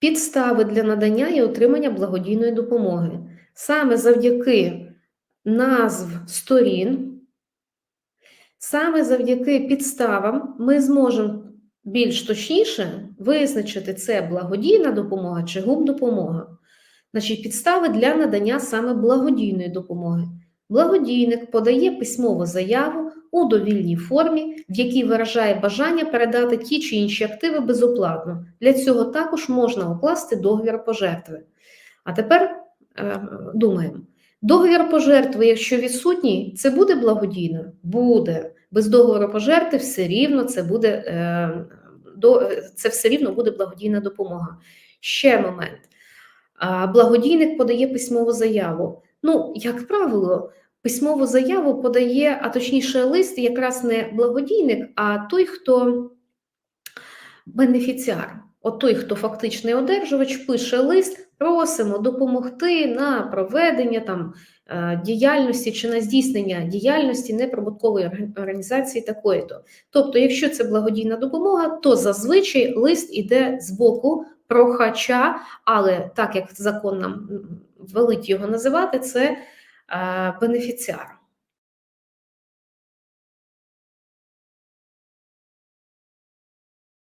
підстави для надання і отримання благодійної допомоги. Саме завдяки назв сторін, саме завдяки підставам ми зможемо більш точніше визначити, це благодійна допомога чи гумдопомога. Значить, підстави для надання саме благодійної допомоги. Благодійник подає письмову заяву у довільній формі, в якій виражає бажання передати ті чи інші активи безоплатно. Для цього також можна укласти договір пожертви. А тепер е, думаємо: договір пожертви, якщо відсутній, це буде благодійно? Буде. Без договору пожертви все рівно це буде е, до, це все рівно буде благодійна допомога. Ще момент. Благодійник подає письмову заяву. Ну, як правило, письмову заяву подає, а точніше, лист якраз не благодійник, а той, хто бенефіціар. От той, хто фактичний одержувач, пише лист, просимо допомогти на проведення там е, діяльності чи на здійснення діяльності неприбуткової організації такої-то. Тобто, якщо це благодійна допомога, то зазвичай лист іде з боку прохача, але так як закон нам велить його називати, це е, бенефіціар.